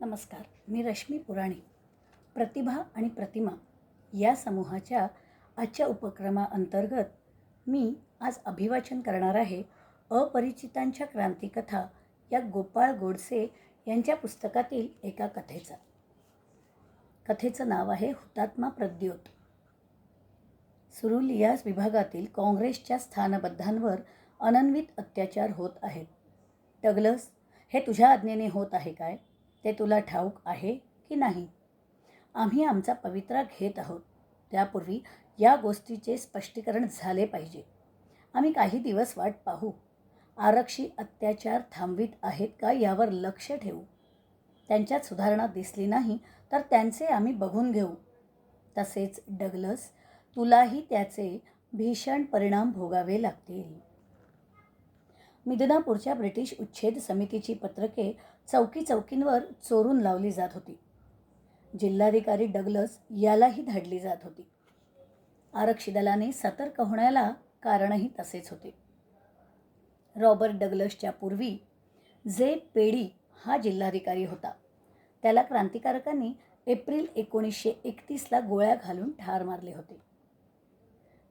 नमस्कार मी रश्मी पुराणी. प्रतिभा आणि प्रतिमा या समूहाच्या आजच्या उपक्रमाअंतर्गत मी आज अभिवाचन करणार आहे अपरिचितांच्या क्रांतिकथा या गोपाळ गोडसे यांच्या पुस्तकातील एका कथेचा. कथेचं नाव आहे हुतात्मा प्रद्योत. सुरुलियास विभागातील काँग्रेसच्या स्थानबद्धांवर अनन्वित अत्याचार होत आहेत. डगलस हे तुझ्या आज्ञेने होत आहे काय? ते तुला ठाऊक आहे की नाही? आम्ही आमचा पवित्रा घेत आहोत. त्यापूर्वी या गोष्टीचे स्पष्टीकरण झाले पाहिजे. आम्ही काही दिवस वाट पाहू. आरक्षी अत्याचार थांबवित आहेत का यावर लक्ष ठेवू? त्यांच्यात सुधारणा दिसली नाही तर त्यांचे आम्ही बघून घेऊ. तसेच डगलस तुलाही त्याचे भीषण परिणाम भोगावे लागतील. मिदनापूरच्या ब्रिटिश उच्छेद समितीची पत्रके चौकी चौकींवर चोरून लावली जात होती. जिल्हाधिकारी डगलस यालाही धाडली जात होती. आरक्षी दलाने सतर्क होण्याला कारणही तसेच होते. रॉबर्ट डगलसच्या पूर्वी जे पेडी हा जिल्हाधिकारी होता. त्याला क्रांतिकारकांनी एप्रिल एकोणीसशे एकतीसला गोळ्या घालून ठार मारले होते.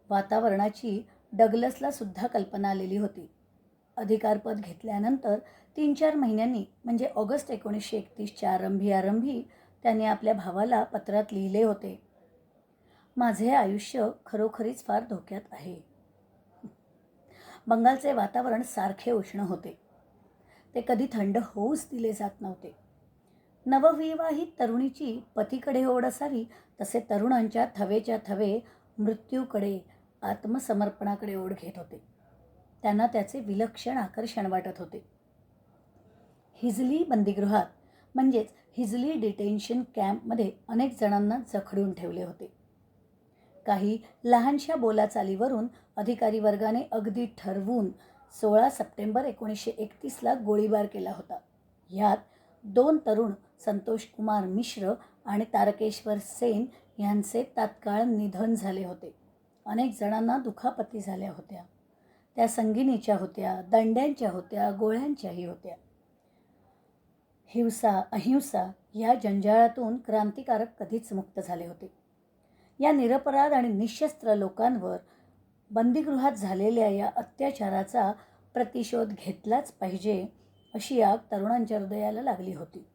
वातावरणाची डगलसला सुद्धा कल्पना आलेली होती. अधिकारपद घेतल्यानंतर तीन चार महिन्यांनी म्हणजे ऑगस्ट एकोणीसशे एकतीसच्या आरंभी आरंभी त्याने आपल्या भावाला पत्रात लिहिले होते. माझे आयुष्य खरोखरीच फार धोक्यात आहे. बंगालचे वातावरण सारखे उष्ण होते. ते कधी थंड होऊच दिले जात नव्हते. नवविवाहित तरुणीची पतीकडे ओढ असावी तसे तरुणांच्या थवेच्या थवे मृत्यूकडे आत्मसमर्पणाकडे ओढ घेत होते. त्यांना त्याचे विलक्षण आकर्षण वाटत होते. हिजली बंदीगृहात म्हणजेच हिजली डिटेन्शन कॅम्पमध्ये अनेक जणांना जखडून ठेवले होते. काही लहानशा बोलाचालीवरून अधिकारी वर्गाने अगदी ठरवून सोळा सप्टेंबर एकोणीसशे एकतीसला गोळीबार केला होता. ह्यात दोन तरुण संतोष कुमार मिश्र आणि तारकेश्वर सेन यांचे तात्काळ निधन झाले होते. अनेक जणांना दुखापती झाल्या होत्या. त्या संगिनीच्या होत्या दंड्यांच्या होत्या गोळ्यांच्याही होत्या. हिंसा अहिंसा या जंजाळातून क्रांतिकारक कधीच मुक्त झाले होते. या निरपराध आणि निशस्त्र लोकांवर बंदीगृहात झालेल्या या अत्याचाराचा प्रतिशोध घेतलाच पाहिजे अशी आग तरुणांच्या हृदयाला लागली होती.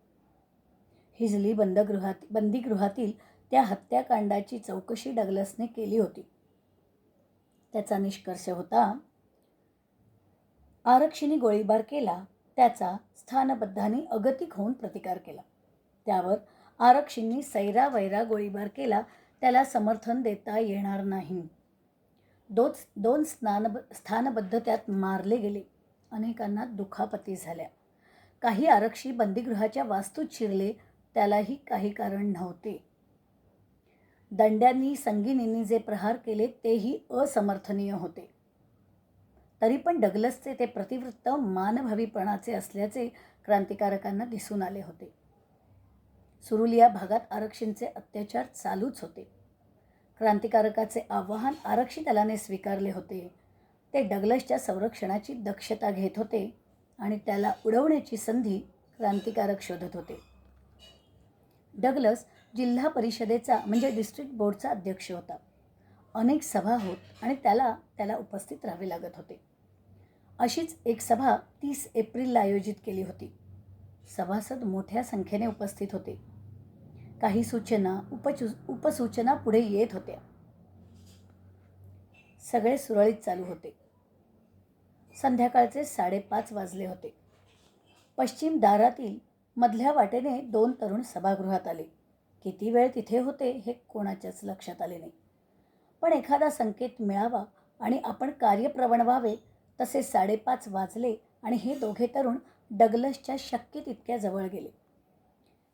हिजली बंदगृहात बंदीगृहातील त्या हत्याकांडाची चौकशी डगलसने केली होती. त्याचा निष्कर्ष होता आरक्षीने गोळीबार केला त्याचा स्थानबद्धांनी अगतिक होऊन प्रतिकार केला. त्यावर आरक्षींनी सैरा वैरा गोळीबार केला त्याला समर्थन देता येणार नाही. दोन दोन स्नान स्थानबद्ध त्यात मारले गेले. अनेकांना दुखापती झाल्या. काही आरक्षी बंदीगृहाच्या वास्तूत शिरले त्यालाही काही कारण नव्हते. दंड्यांनी संगिनींनी जे प्रहार केले तेही असमर्थनीय होते. तरी पण डगलसचे ते प्रतिवृत्त मानभावीपणाचे असल्याचे क्रांतिकारकांना दिसून आले होते. सुरुल या भागात आरक्षींचे अत्याचार चालूच होते. क्रांतिकारकाचे आव्हान आरक्षी दलाने स्वीकारले होते. ते डगलसच्या संरक्षणाची दक्षता घेत होते आणि त्याला उडवण्याची संधी क्रांतिकारक शोधत होते. डगलस जिल्हा परिषदेचा म्हणजे डिस्ट्रिक्ट बोर्डचा अध्यक्ष होता. अनेक सभा होत आणि त्याला त्याला उपस्थित राहावे लागत होते. अशीच एक सभा तीस एप्रिलला आयोजित केली होती. सभासद मोठ्या संख्येने उपस्थित होते. काही सूचना उपचू उपसूचना पुढे येत होत्या. सगळे सुरळीत चालू होते. संध्याकाळचे साडेपाच वाजले होते. पश्चिम दारातील मधल्या वाटेने दोन तरुण सभागृहात आले. किती वेळ तिथे होते हे कोणाच्याच लक्षात आले नाही. पण एखादा संकेत मिळावा आणि आपण कार्यप्रवण व्हावे तसे साडेपाच वाजले आणि हे दोघे तरुण डगलसच्या शक्य तितक्या जवळ गेले.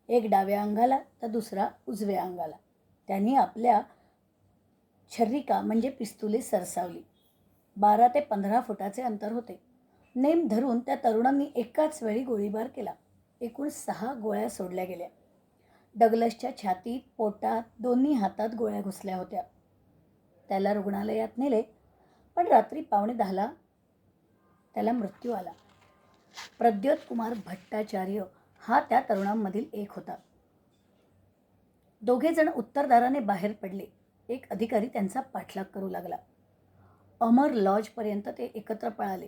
एक डाव्या अंगाला तर दुसरा उजव्या अंगाला. त्यांनी आपल्या छर्रिका म्हणजे पिस्तुले सरसावली. बारा ते पंधरा फुटाचे अंतर होते. नेम धरून त्या तरुणांनी एकाच वेळी गोळीबार केला. एकूण सहा गोळ्या सोडल्या गेल्या. डगलसच्या छातीत पोटात दोन्ही हातात गोळ्या घुसल्या होत्या. त्याला रुग्णालयात नेले पण रात्री पावणे दहाला त्याला मृत्यू आला. प्रद्योत कुमार भट्टाचार्य हा त्या तरुणांमधील एक होता. दोघेजण उत्तरदाराने बाहेर पडले. एक अधिकारी त्यांचा पाठलाग करू लागला. अमर लॉजपर्यंत ते एकत्र पळाले.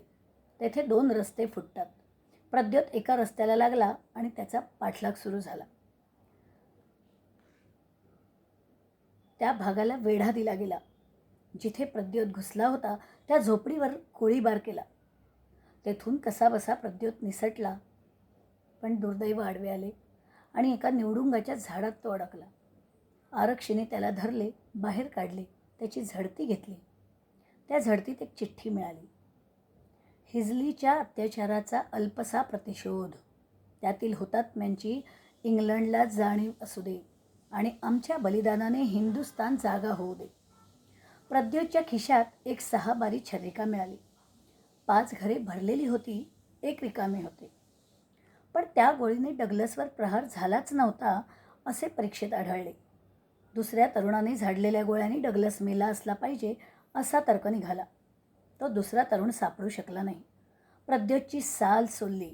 तेथे दोन रस्ते फुटतात. प्रद्योत एका रस्त्याला लागला आणि त्याचा पाठलाग सुरू झाला. त्या भागाला वेढा दिला गेला. जिथे प्रद्योत घुसला होता त्या झोपडीवर गोळीबार केला. तेथून कसाबसा प्रद्योत निसटला. पण दुर्दैव आडवे आले आणि एका निवडुंगाच्या झाडात तो अडकला. आरक्षीने त्याला धरले बाहेर काढले त्याची झडती घेतली. त्या झडतीत एक चिठ्ठी मिळाली. हिजलीच्या अत्याचाराचा अल्पसा प्रतिशोध. त्यातील हुतात्म्यांची इंग्लंडला जाणीव असू दे आणि आमच्या बलिदानाने हिंदुस्तान जागा होऊ दे. प्रद्योतच्या खिशात एक सहा बारी छर्रिका मिळाली. पाच घरे भरलेली होती एक रिकामे होते. पण त्या गोळीने डगलसवर प्रहार झालाच नव्हता असे परीक्षेत आढळले. दुसऱ्या तरुणाने झाडलेल्या गोळ्यांनी डगलस मेला असला पाहिजे असा तर्क निघाला. तो दुसरा तरुण सापडू शकला नाही. प्रद्योतची साल सोलली.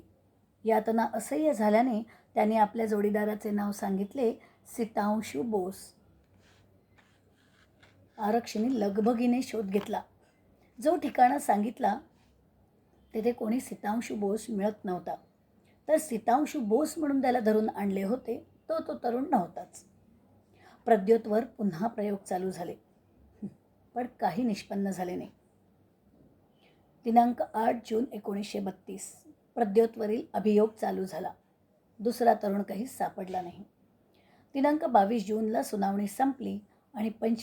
यातना असह्य झाल्याने त्याने आपल्या जोडीदाराचे नाव सांगितले सीतांशू बोस. आरक्षीने लगबगीने शोध घेतला. जो ठिकाणं सांगितला तेथे कोणी सीतांशू बोस मिळत नव्हता. तर सीतांशू बोस म्हणून त्याला धरून आणले होते तो तो तरुण नव्हताच. प्रद्योतवर पुन्हा प्रयोग चालू झाले. पण काही निष्पन्न झाले नाही. दिनांक आठ जून एकोणीसशे बत्तीस प्रद्योतवरील अभियोग चालू झाला. दुसरा तरुण काही सापडला नाही. दिनांक बावीस जूनला सुनावणी संपली आणि पंच